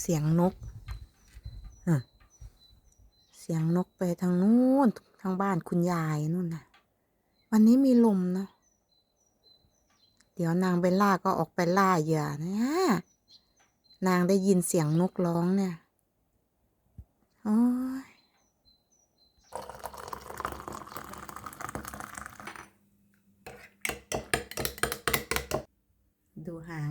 เสียงนกเสียงนกไปทางนู้นทางบ้านคุณยายนู่นนะวันนี้มีลมเนาะเดี๋ยวนางเบลล่าก็ออกไปล่าเหยื่อนะนางได้ยินเสียงนกร้องเนี่ยโอ้ยดูหาง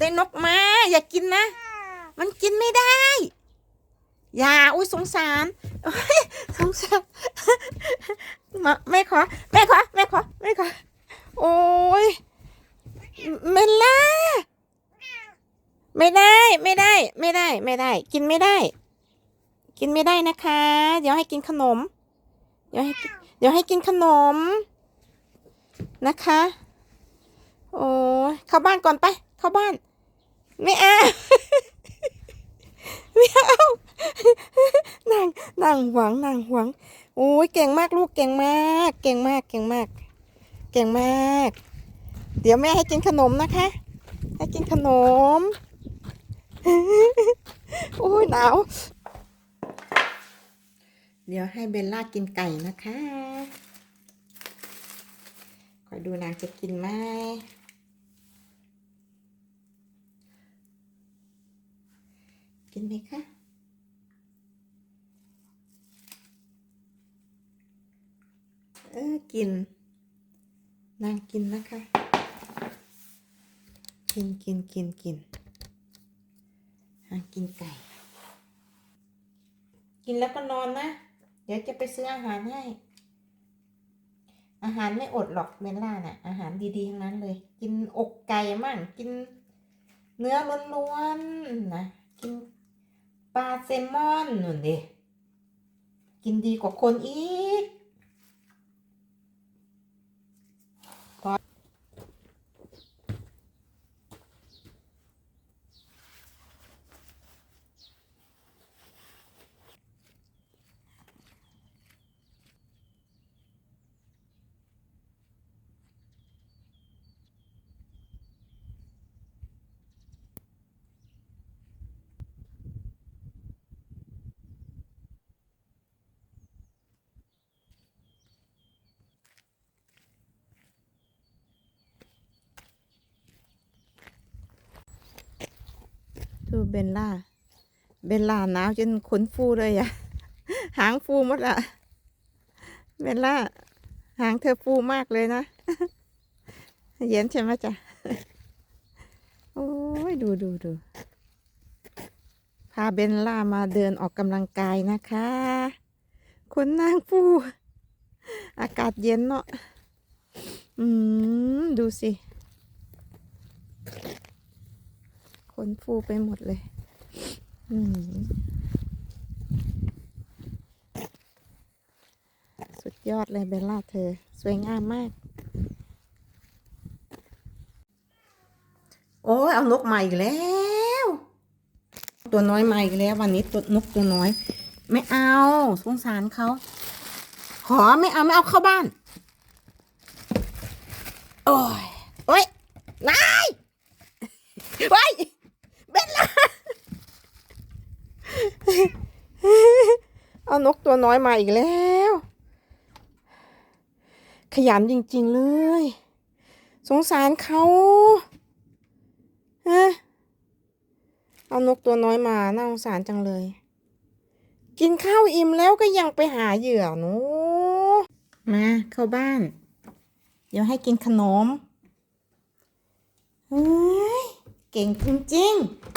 Đây nóc mà, อย่ากินนะ มันกินไม่ได้ อย่า อุ้ยสงสาร สงสารมาแม่ขอ แม่ขอ แม่ขอ แม่ขอ โอ้ยเมล่าไม่ได้ ไม่ได้ ไม่ได้ ไม่ได้ กินไม่ได้ กินไม่ได้นะคะ เดี๋ยวให้กินขนม เดี๋ยวให้เดี๋ยวให้กินขนม นะคะ โอ้ยเข้าบ้านก่อนไป เข้าบ้าน ไม่เอาไม่เอานางนางหวังนางหวัง โอ้ยเก่งมากลูกเก่งมาก เก่งมากเก่งมาก เก่งมาก เดี๋ยวแม่ให้กินขนมนะคะ ให้กินขนม โอ้ยหนาว เดี๋ยวให้เบลล่ากินไก่นะคะคอยดูนางจะกินไหม กินไหมคะเออกินนางกินนะคะ กินกินกินกินนางกินไก่ กินแล้วก็นอนนะ เดี๋ยวจะไปซื้ออาหารให้ อาหารไม่อดหรอกเบลล่าน่ะ อาหารดีๆทั้งนั้นเลย กินอกไก่มั่งกินเนื้อล้วนๆนะ กิน ปลาแซลมอนนู่นดิกินดีกว่าคนอี กดูเบลล่า เบลล่าหนาวจนขนฟูเลยอะหางฟูหมดละเบลล่า หางเธอฟูมากเลยนะ เย็นใช่ไหมจ๊ะ โอ้ยดูดูดู พาเบลล่ามาเดินออกกำลังกายนะคะขนนางฟู อากาศเย็นเนาะ อืม ดูสิ ขนฟูไปหมดเลย อืสุดยอดเลยเบลล่าเธอ สวยงามมาก โอ้ยเอานกใหม่อีกแล้ว ตัวน้อยมาอีกแล้ว วันนี้ตัวนกตัวน้อย ไม่เอาสงสารเขาขอไม่เอาไม่เอาเข้าบ้านอ้ยโอ้ยนายโอ้ยเบลล่า เอา นกตัวน้อยมาอีกแล้ว ขยันจริง ๆ เลย สงสารเขาฮะเอานกตัวน้อยมาน่าสงสารจังเลย กินข้าวอิ่มแล้วก็ยังไปหาเหยื่อหนูมาเข้าบ้าน เดี๋ยวให้กินขนมเฮ้ยเก่งจริงๆ